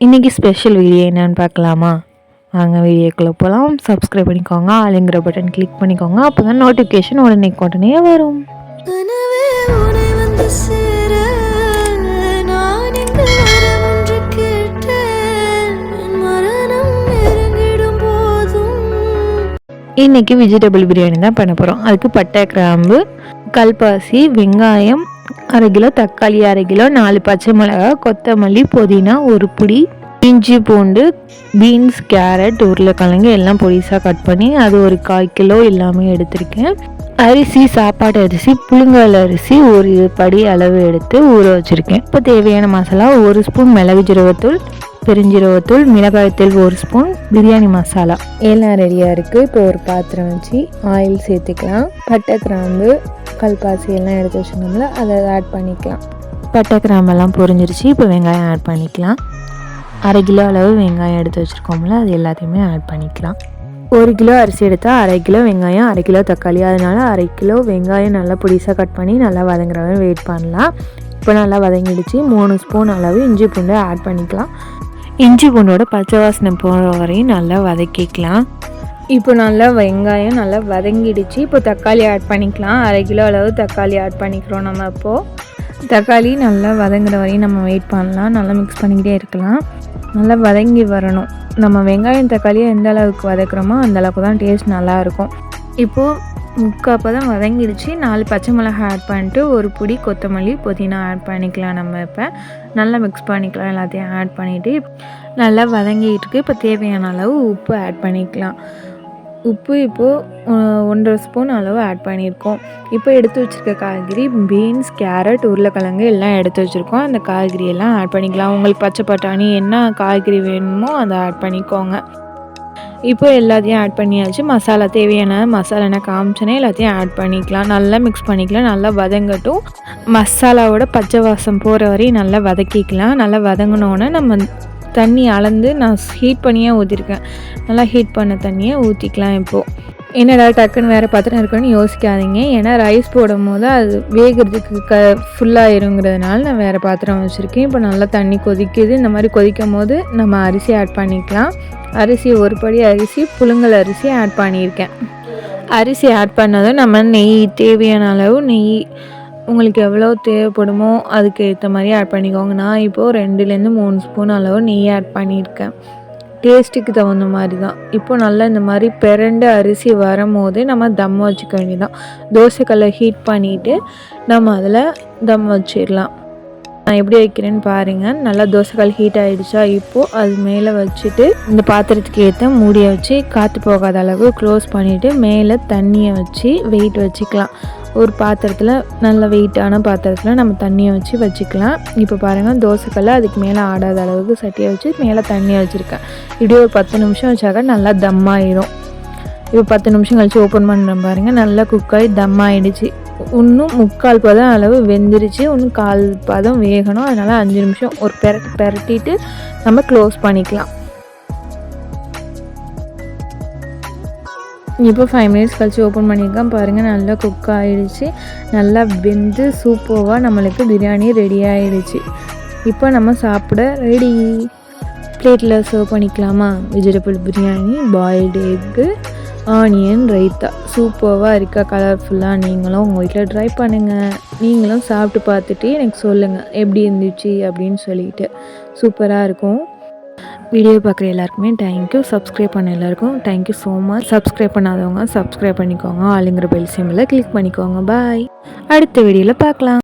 இன்றைக்கி special video என்னென்னு பார்க்கலாமா? வாங்க வீடியோக்குள்ளே போகலாம் சப்ஸ்கிரைப் பண்ணிக்கோங்க. ஆளுங்கிற பட்டன் கிளிக் பண்ணிக்கோங்க. அப்போ தான் நோட்டிஃபிகேஷன் உடனே உடனே வரும். இன்றைக்கி வெஜிடபிள் பிரியாணி தான் பண்ண போகிறோம் அதுக்கு பட்டை கிராம்பு கல்பாசி வெங்காயம் அரை கிலோ தக்காளி அரை கிலோ நாலு பச்சை மிளகா கொத்தமல்லி புதினா ஒரு புடி இஞ்சி பூண்டு பீன்ஸ் கேரட் உருளைக்கிழங்கு எல்லாம் பொடிசாக கட் பண்ணி அது ஒரு கால் கிலோ எல்லாமே எடுத்திருக்கேன். அரிசி சாப்பாடு அரிசி புழுங்கல் அரிசி ஒரு படி அளவு எடுத்து ஊற வச்சுருக்கேன். இப்போ தேவையான மசாலா ஒரு ஸ்பூன் மிளகு ஜீரகத்தூள் பெருஞ்சீரகத்தூள் மிளகாய்த்தூள் ஒரு ஸ்பூன் பிரியாணி மசாலா. எல்லாம் ரெடியாக இருக்குது இப்போ ஒரு பாத்திரம் வச்சு ஆயில் சேர்த்துக்கலாம். பட்டை கிராம்பு கல்பாசி எல்லாம் எடுத்து வச்சுருந்தோம்ல அதை ஆட் பண்ணிக்கலாம். பட்டை கிராமெல்லாம் பொரிஞ்சிருச்சு இப்போ வெங்காயம் ஆட் பண்ணிக்கலாம். அரை கிலோ அளவு வெங்காயம் எடுத்து வச்சுருக்கோம்ல அது எல்லாத்தையுமே ஆட் பண்ணிக்கலாம். ஒரு கிலோ அரிசி எடுத்தால் அரை கிலோ வெங்காயம் அரை கிலோ தக்காளி. அதனால் அரை கிலோ வெங்காயம் நல்லா பொடிசாக கட் பண்ணி நல்லா வதங்குற வரை வெயிட் பண்ணலாம். இப்போ நல்லா வதங்கிடுச்சு மூணு ஸ்பூன் அளவு இஞ்சி பூண்டு ஆட் பண்ணிக்கலாம். இஞ்சி பூண்டோட பச்சை வாசனை போகிற வரையும் நல்லா வதக்கிக்கலாம். இப்போ நல்லா வெங்காயம் நல்லா வதங்கிடுச்சு. இப்போ தக்காளி ஆட் பண்ணிக்கலாம். அரை கிலோ அளவு தக்காளி ஆட் பண்ணிக்கிறோம் நம்ம இப்போது தக்காளி நல்லா வதங்குற வரையும் நம்ம வெயிட் பண்ணலாம். நல்லா மிக்ஸ் பண்ணிக்கிட்டே இருக்கலாம். நல்லா வதங்கி வரணும். நம்ம வெங்காயம் தக்காளியை எந்த அளவுக்கு வதக்குறோமோ அந்த அளவுக்கு தான் டேஸ்ட் நல்லாயிருக்கும் இப்போது முக்காப்போ தான் வதங்கிடுச்சு. நாலு பச்சை மிளகாய் ஆட் பண்ணிட்டு ஒரு பிடி கொத்தமல்லி புதினா ஆட் பண்ணிக்கலாம் நம்ம இப்போ. நல்லா மிக்ஸ் பண்ணிக்கலாம். எல்லாத்தையும் ஆட் பண்ணிவிட்டு நல்லா வதங்கிட்டு இப்போ தேவையான அளவு உப்பு ஆட் பண்ணிக்கலாம். உப்பு இப்போது ஒன்றரை ஸ்பூன் அளவு ஆட் பண்ணியிருக்கோம். இப்போ எடுத்து வச்சுருக்க காய்கறி பீன்ஸ் கேரட் உருளைக்கிழங்கு எல்லாம் எடுத்து வச்சுருக்கோம். அந்த காய்கறி எல்லாம் ஆட் பண்ணிக்கலாம். உங்களுக்கு பச்சை பட்டாணி என்ன காய்கறி வேணுமோ அதை ஆட் பண்ணிக்கோங்க. இப்போ எல்லாத்தையும் ஆட் பண்ணியாச்சு. மசாலா தேவையான மசாலா என்ன காமிச்சனே எல்லாத்தையும் ஆட் பண்ணிக்கலாம். நல்லா மிக்ஸ் பண்ணிக்கலாம். நல்லா வதங்கட்டும். மசாலாவோட பச்சை வாசம் போகிற வரையும் நல்லா வதக்கிக்கலாம். நல்லா வதங்கினோன்னே நம்ம தண்ணி அளந்து நான் ஹீட் பண்ணியே ஊற்றிருக்கேன் நல்லா ஹீட் பண்ண தண்ணியை ஊற்றிக்கலாம் இப்போது என்னடா டக்குன்னு வேறு பாத்திரம் இருக்குன்னு யோசிக்காதீங்க. ஏன்னா ரைஸ் போடும் போது அது வேகிறதுக்கு க ஃபுல்லாக இருங்கிறதுனால நான் வேறு பாத்திரம் வச்சுருக்கேன். இப்போ நல்லா தண்ணி கொதிக்குது. இந்த மாதிரி கொதிக்கும் போது நம்ம அரிசி ஆட் பண்ணிக்கலாம். அரிசி ஒரு படி அரிசி புழுங்கல் அரிசி ஆட் பண்ணியிருக்கேன். அரிசி ஆட் பண்ணதும் நம்ம நெய் தேவையான அளவு நெய் உங்களுக்கு எவ்வளோ தேவைப்படுமோ அதுக்கு ஏற்ற மாதிரி ஆட் பண்ணிக்கோங்க. நான் இப்போது ரெண்டுலேருந்து மூணு ஸ்பூன் அளவு நெய் ஆட் பண்ணியிருக்கேன். டேஸ்ட்டுக்கு தகுந்த மாதிரி தான். இப்போ நல்லா இந்த மாதிரி பிறண்டு அரிசி வரும் போதே நம்ம தம் வச்சுக்க வேண்டியதான் தோசைக்கல்லை ஹீட் பண்ணிவிட்டு நம்ம அதில் தம் வச்சிடலாம். நான் எப்படி வைக்கிறேன்னு பாருங்கள் நல்லா தோசைக்கால் ஹீட் ஆகிடுச்சா இப்போது அது மேலே வச்சுட்டு இந்த பாத்திரத்துக்கு ஏற்ற மூடியை வச்சு காற்று போகாத அளவு க்ளோஸ் பண்ணிவிட்டு மேலே தண்ணியை வச்சு வெயிட் வச்சுக்கலாம். ஒரு பாத்திரத்தில் நல்ல வெயிட்டான பாத்திரத்தில் நம்ம தண்ணியை வச்சு வச்சுக்கலாம். இப்போ பாருங்கள் தோசைக்கல்ல அதுக்கு மேலே ஆடாத அளவுக்கு சட்டியை வச்சு மேலே தண்ணியை வச்சுருக்கேன். இப்படியே ஒரு பத்து நிமிஷம் வச்சாக்க நல்லா தம்மாயிரும். இப்போ பத்து நிமிஷம் கழித்து ஓப்பன் பண்ணுறேன் பாருங்கள் நல்லா குக்காகி தம் ஆகிடுச்சு இன்னும் முக்கால் பதம் அளவு வெந்துருச்சு இன்னும் கால் பதம் வேகணும். அதனால் அஞ்சு நிமிஷம் ஒரு பெரட்டு பெரட்டிட்டு நம்ம க்ளோஸ் பண்ணிக்கலாம். இப்போ ஃபைவ் மினிட்ஸ் கழிச்சு ஓப்பன் பண்ணியிருக்கேன். பாருங்கள் நல்லா குக் ஆகிடுச்சு நல்லா வெந்து சூப்பராக நம்மளுக்கு பிரியாணி ரெடி ஆகிடுச்சு இப்போ நம்ம சாப்பிட ரெடி பிளேட்டில் சர்வ் பண்ணிக்கலாமா? Vegetable biryani boiled egg onion raita சூப்பராக இருக்கா? கலர்ஃபுல்லாக நீங்களும் உங்கள் வீட்டில் ட்ரை பண்ணுங்கள் நீங்களும் சாப்பிட்டு பார்த்துட்டு எனக்கு சொல்லுங்கள் எப்படி இருந்துச்சு? அப்படின்னு சொல்லிட்டு. சூப்பராக இருக்கும். வீடியோ பார்க்குற எல்லாருக்குமே தேங்க்யூ சப்ஸ்கிரைப் பண்ண எல்லாருக்கும் thank you so much subscribe பண்ணாதவங்க சப்ஸ்கிரைப் பண்ணிக்கோங்க. ஆளுங்கிற பெல் சிம்மில் கிளிக் பண்ணிக்கோங்க. பாய் அடுத்த வீடியோவில் பார்க்கலாம்.